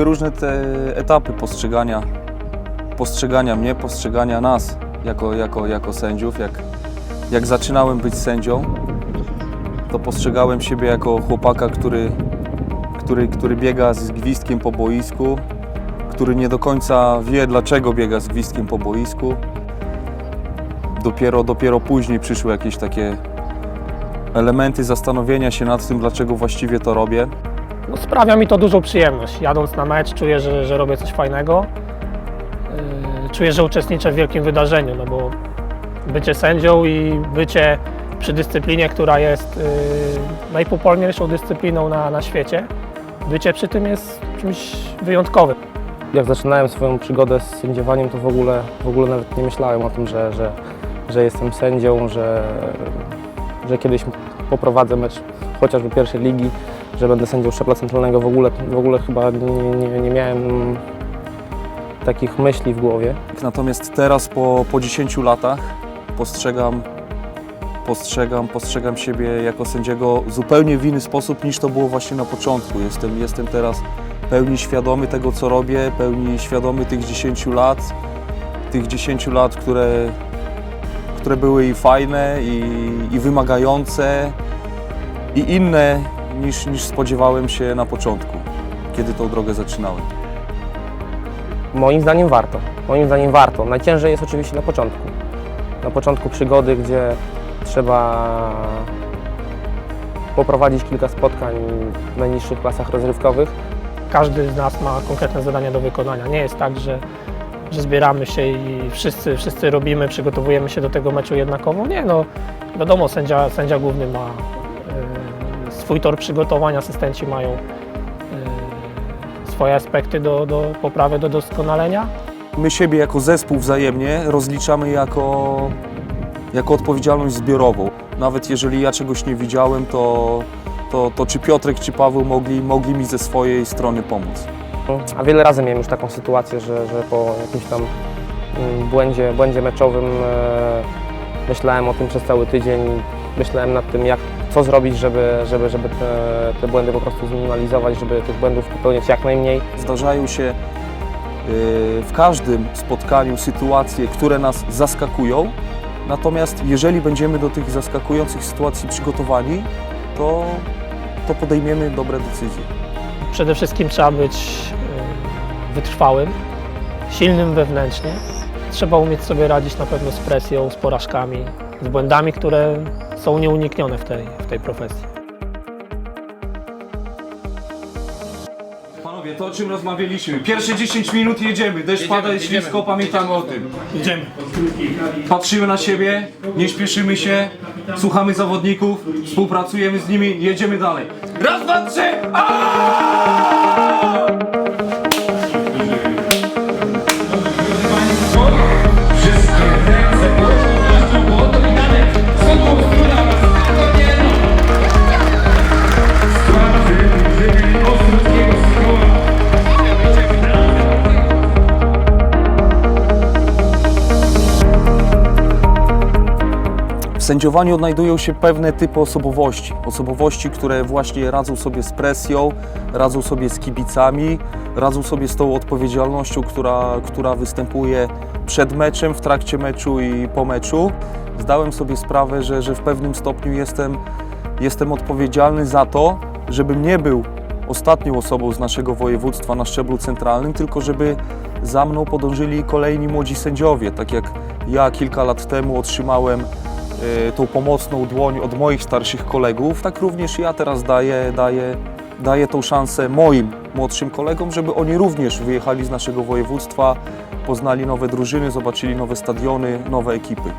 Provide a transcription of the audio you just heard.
Były różne te etapy postrzegania, postrzegania mnie, postrzegania nas jako, jako, jako sędziów. Jak, jak zaczynałem być sędzią, to postrzegałem siebie jako chłopaka, który, który, który biega z gwizdkiem po boisku, który nie do końca wie, dlaczego biega z gwizdkiem po boisku. Dopiero, dopiero później przyszły jakieś takie elementy zastanowienia się nad tym, dlaczego właściwie to robię. No, sprawia mi to dużą przyjemność. Jadąc na mecz czuję, że, że robię coś fajnego. Yy, Czuję, że uczestniczę w wielkim wydarzeniu, no bo bycie sędzią i bycie przy dyscyplinie, która jest yy, najpopularniejszą dyscypliną na, na świecie, bycie przy tym jest czymś wyjątkowym. Jak zaczynałem swoją przygodę z sędziowaniem, to w ogóle, w ogóle nawet nie myślałem o tym, że, że, że jestem sędzią, że, że kiedyś poprowadzę mecz chociażby pierwszej ligi, że będę sędzią szczebla centralnego. W ogóle, w ogóle chyba nie, nie, nie miałem takich myśli w głowie. Natomiast teraz po, po 10 latach postrzegam, postrzegam, postrzegam siebie jako sędziego zupełnie w inny sposób niż to było właśnie na początku. Jestem, jestem teraz pełni świadomy tego, co robię, pełni świadomy tych 10 lat, tych 10 lat, które, które były i fajne, i, i wymagające, i inne niż, niż spodziewałem się na początku, kiedy tą drogę zaczynałem. Moim zdaniem warto. Moim zdaniem warto. Najciężej jest oczywiście na początku. Na początku przygody, gdzie trzeba poprowadzić kilka spotkań w najniższych klasach rozrywkowych. Każdy z nas ma konkretne zadania do wykonania. Nie jest tak, że, że zbieramy się i wszyscy, wszyscy robimy, przygotowujemy się do tego meczu jednakowo. Nie, no wiadomo, sędzia, sędzia główny ma swój tor przygotowań, asystenci mają e, swoje aspekty do, do poprawy, do doskonalenia. My siebie jako zespół wzajemnie rozliczamy jako, jako odpowiedzialność zbiorową. Nawet jeżeli ja czegoś nie widziałem, to, to, to czy Piotrek, czy Paweł mogli, mogli mi ze swojej strony pomóc. A wiele razy miałem już taką sytuację, że, że po jakimś tam mm, błędzie, błędzie meczowym e, myślałem o tym przez cały tydzień, myślałem nad tym, jak, co zrobić, żeby, żeby, żeby te, te błędy po prostu zminimalizować, żeby tych błędów popełniać jak najmniej. Zdarzają się yy, w każdym spotkaniu sytuacje, które nas zaskakują. Natomiast jeżeli będziemy do tych zaskakujących sytuacji przygotowani, to, to podejmiemy dobre decyzje. Przede wszystkim trzeba być e, wytrwałym, silnym wewnętrznie. Trzeba umieć sobie radzić na pewno z presją, z porażkami, z błędami, które są nieuniknione w tej, w tej profesji. Panowie, to o czym rozmawialiśmy. Pierwsze 10 minut jedziemy. Deszcz pada, jest ślisko, pamiętamy o tym. Idziemy. Patrzymy na siebie, nie śpieszymy się, słuchamy zawodników, współpracujemy z nimi, jedziemy dalej. Raz, dwa, trzy! Sędziowaniu odnajdują się pewne typy osobowości. Osobowości, które właśnie radzą sobie z presją, radzą sobie z kibicami, radzą sobie z tą odpowiedzialnością, która, która występuje przed meczem, w trakcie meczu i po meczu. Zdałem sobie sprawę, że, że w pewnym stopniu jestem, jestem odpowiedzialny za to, żebym nie był ostatnią osobą z naszego województwa na szczeblu centralnym, tylko żeby za mną podążyli kolejni młodzi sędziowie. Tak jak ja kilka lat temu otrzymałem tą pomocną dłoń od moich starszych kolegów, tak również ja teraz daję, daję, daję tą szansę moim młodszym kolegom, żeby oni również wyjechali z naszego województwa, poznali nowe drużyny, zobaczyli nowe stadiony, nowe ekipy.